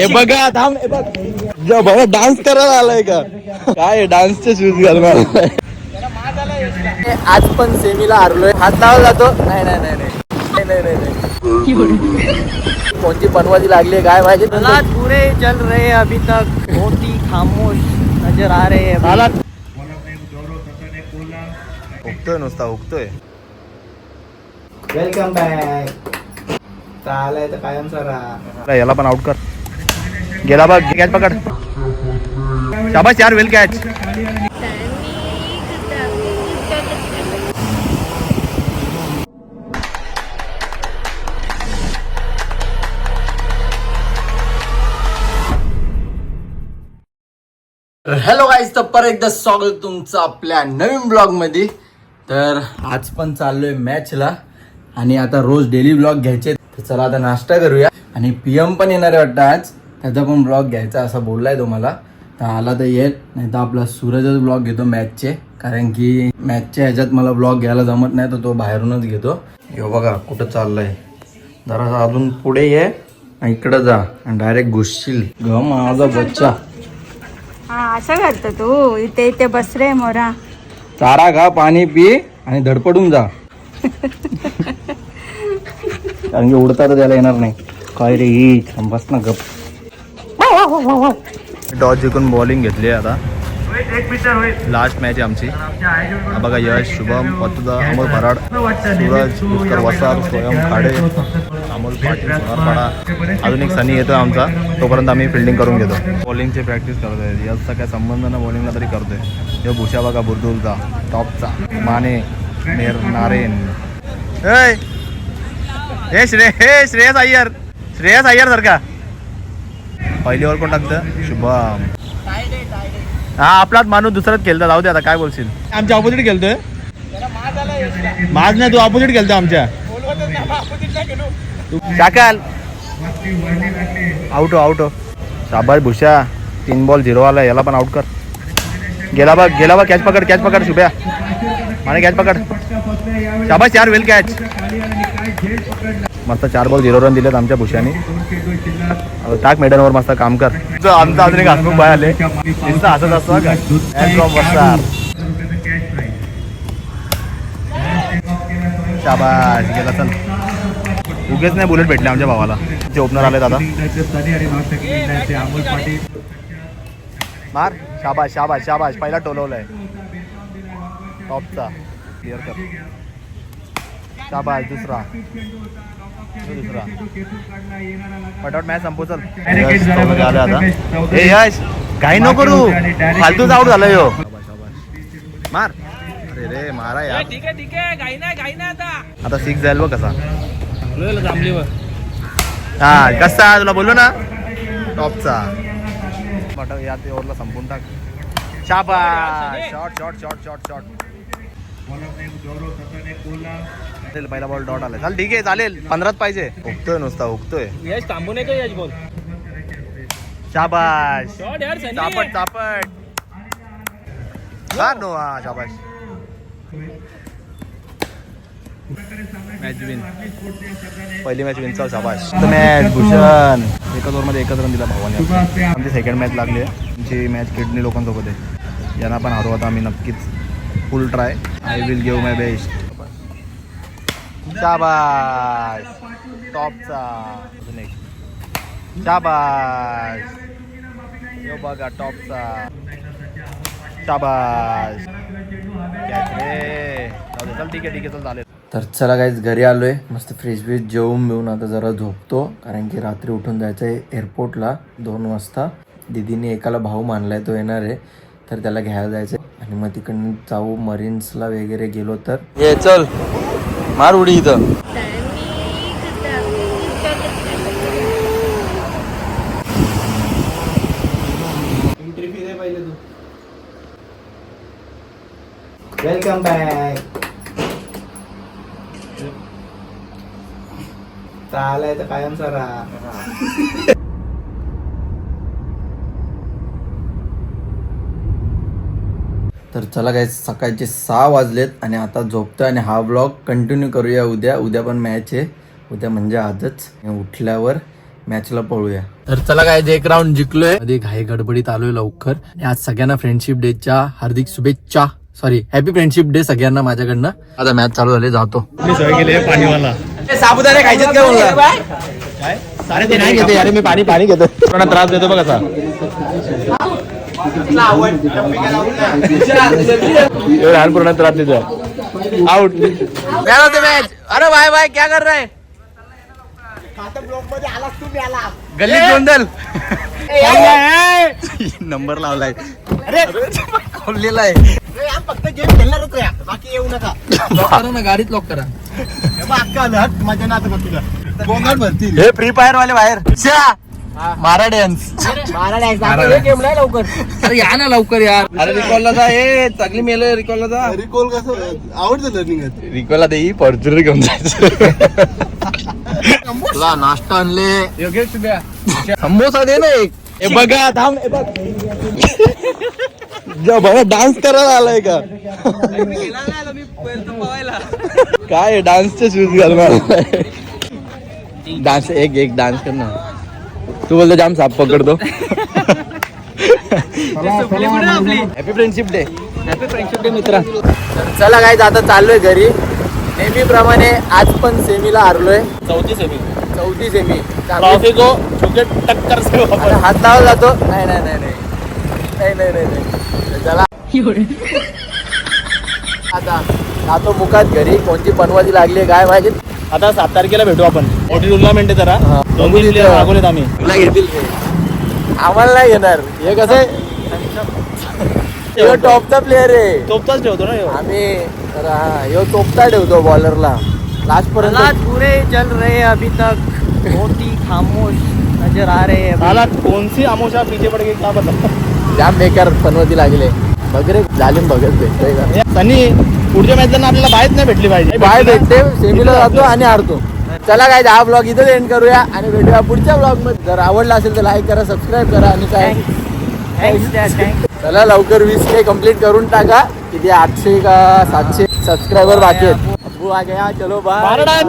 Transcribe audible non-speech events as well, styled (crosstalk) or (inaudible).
हे बघा थांब हे बघ. ज- बघा डान्स करायला आलाय का? काय डान्सचे शूज घालणार आज पण सेमीला हारलोय. हात लावला जातो. नाही नाही नाही नाही. नाही नाही नाही कोणती बनवाजी लागली काय माहिती? हालात बुरे चल रहे हैं अभी तक. बहुत ही खामोश नजर आ रहे हैं हालात. हुकतोय नुसता हुकतोय वेलकम बॅक आलाय तर कायम सरा. याला पण आउट कर. गेला बघ कॅच पकड. शाबाश यार वेल कॅच हॅलो गाईज तर परत एकदा स्वागत तुमचं आपल्या नवीन ब्लॉगमध्ये तर आज पण चाललोय मॅचला आणि आता रोज डेली ब्लॉग घ्यायचे. तर चला आता नाश्ता करूया. आणि पीएम पण येणार आहे वाटतं आज. त्याचा पण ब्लॉग घ्यायचा असं बोललाय तुम्हाला तर आला तर येत नाही तर आपला सूरजच ब्लॉग घेतो मॅचचे कारण की मॅचच्या ह्याच्यात मला ब्लॉग घ्यायला जमत नाही तर तो बाहेरूनच घेतो. यो बघा कुठं चाललंय. जरा अजून पुढे ये इकडं जा आणि डायरेक्ट घुसशील. ग माझा बच्चा. हा असं करतो तू. इथे इथे बस रे मोरा. चारा खा पाणी पी आणि धडपडून जा. (laughs) कारण की उडता तर त्याला येणार नाही. काय रे ही? बस ना गप. टॉस जिंकून बॉलिंग घेतली आता. लास्ट मॅच आहे आमची. हा बघा यश शुभम पतुदा अमोल भराड सूरज उत्तर वसार स्वयं खाडे अमोल पाटील सोनारपाडा अजून एक सनी येतो आमचा. तोपर्यंत आम्ही फिल्डिंग करून घेतो. बॉलिंगची प्रॅक्टिस करतोय. यशचा काय संबंध ना बॉलिंगला तरी करतोय. हे भूषा बघा बुरदुलचा टॉपचा. माने नेर नारेन. हे श्रे हे श्रेयस अय्यर. श्रेयस अय्यर सर का पहिली ओव्हर कोण टाकतं? शुभम. हा आपलाच माणूस दुसराच खेळतो. जाऊ दे आता काय बोलशील? आमच्या ऑपोजिट खेळतोय. माझ नाही तू ऑपोजिट खेळतो आमच्या. शाकाल. आउट आउट शाबाश भूषा तीन बॉल झिरो आला याला पण आउट कर. गेला बघ गेला बघ कॅच पकड कॅच पकड शुभ्या. माने कॅच पकड. शाबाश चार वेल कॅच मस्त चार बॉल झिरो रन दिलेत आमच्या भुशाने टाक मेडनवर मस्त काम कर. आमचा अजून एक हसमुख बाय आले नुसतं हसत असतो शाबाश गेला चल. उगेच नाही बुलेट भेटले आमच्या भावाला. जे ओपनर आले दादा मार. शाबाश शाबाश शाबाश पहिला टोलवलाय. टॉपचा क्लिअर कर. शाबाश दुसरा. दुसरा. पटापट मॅच संपव चल. आले आता. ए यश काही नको करू. फालतूच आउट झालं यो. मार. अरे रे मारा यार. ठीक आहे ठीक आहे. काही नाही काही नाही आता. आता सिक्स जाईल बघ कसा. हा कसा तुला बोललो ना? टॉपचा. बट या ते ओव्हरला संपून टाक. शाबाश shot shot shot shot shot पहिला बॉल डॉट आलाय. चाल ठीक आहे चालेल. पंधराच पाहिजे. हुकतोय नुसता हुकतोय यश थांबू नये का यश बोल शाबाश शॉट यार सनी. चापट चापट. हा नो हा शाबाश मॅच विन पहिली मॅच विन चाल शाबाश मॅच भूषण. एकच ओव्हरमध्ये एकच रन दिला भावाने. आमची सेकंड मॅच लागली आहे. आमची मॅच किडनी लोकांसोबत आहे. यांना पण हरवू आता आम्ही नक्कीच. Full try I will give my best शाबाश टॉपचा. अजून एक. शाबाश यो बघा टॉपचा. शाबाश कॅच रे? जाऊ दे, चल ठीक आहे ठीक आहे चल चालेल. तर चला काहीच घरी आलोय. मस्त फ्रेश फ्रेश जेवून बिवून आता जरा झोपतो. कारण की रात्री उठून जायचं आहे एअरपोर्टला दोन वाजता. दिदीने एकाला भाऊ मानलाय तो येणार आहे. तर त्याला घ्यायला जायचं आहे आणि मग तिकडनं जाऊ मरीन्सला वगैरे गेलो तर. ये चल. मार उडी इथं वेलकम बॅक आलाय तर कायम सरा. तर चला काय सकाळचे सहा वाजलेत आणि आता झोपतोय आणि हा ब्लॉग कंटिन्यू करूया उद्या. उद्या पण मॅच आहे. उद्या म्हणजे आजच. उठल्यावर मॅचला पळूया. तर चला काय एक राऊंड जिंकलोय. मध्ये घाई गडबडीत आलोय लवकर. आणि आज सगळ्यांना फ्रेंडशिप डेच्या हार्दिक शुभेच्छा. सॉरी हॅपी फ्रेंडशिप डे सगळ्यांना माझ्याकडनं. आता मॅच चालू झाले जातो. पाणीवाला. साबुदाणे खायचे काय? अरे ते नाही घेते अरे मी पाणी पाणी घेतो. त्रास देतो बघ पूर्ण आउट मैच अरे भाई भाई क्या कर रहा? है गल्ली गोंधल. नंबर लावलाय. खोललेला आहे. फक्त गेम खेळणारच रे बाकी येऊ नका. लॉक करा ना गाडीत लॉक करा. अक्का आलं हट मजा ना आता तुला गोंगाट भरतील हे फ्री फायर वाले बाहेर. मारा डॅन्स गेम नाही लवकर. अरे या ना लवकर यार. अरे रिकॉलला जा ए चांगली मेल रिकॉलला जा. रिकॉल कसं आवडतं लर्निंग रिकॉलला दे ही फॉर्च्युनर घेऊन जायचं. तुला नाश्ता आणले. समोसा दे ना एक. हे बघा थांब हे बघ. जा बघा डान्स करायला आलाय का? काय डान्सचे शूज घालणार? डान्स एक एक डान्स कर ना तू बोलतो जाम साप पकडतो. Happy friendship day happy friendship day मित्र. चला काय आता चाललोय घरी. नेहमीप्रमाणे आज पण सेमीला हारलोय. चौथी सेमी. चौथी सेमी. टक्कर हात लावला जातो. नाही नाही नाही नाही. नाही नाही चला. आता जातो मुखात घरी. कोणती पनवाजी लागली काय माहिती? आता सात तारखेला भेटू आपण. मोठी टुर्नामेंट आहे जरा. दोन तीन आहेत आम्ही. तुला घेतील ते. आम्हाला नाही घेणार हे कसं आहे? टॉपचा प्लेअर आहे. तोपचाच ठेवतो ना ह्यो. आम्ही तर हा, ह्यो टोपचा ठेवतो बॉलरला लास्ट पर्यंत हालात बुरे चल रहे हैं अभी तक. बहुत ही खामोश नजर आ रहे हैं अभी। साला कौन सी आमोशा पीछे पड़ गई क्या पता. जाम बेकार पनवती लागले. बघ रे जालिम बघत भेटतोय का? सनी पुढच्या मॅचला आपल्याला बाहेर नाही भेटली पाहिजे. बाय भेटते सेमीला जातो आणि हारतो. चला काय हा ब्लॉग इथं एंड करूया आणि भेटूया पुढच्या ब्लॉगमध्ये जर आवडला असेल तर लाईक करा सबस्क्राईब करा आणि काय? चला लवकर वीस के कंप्लीट करून टाका. किती? आठशे का सातशे सबस्क्रायबर बाकी आहेत. अब्बू आ गया चलो बाय बारडान.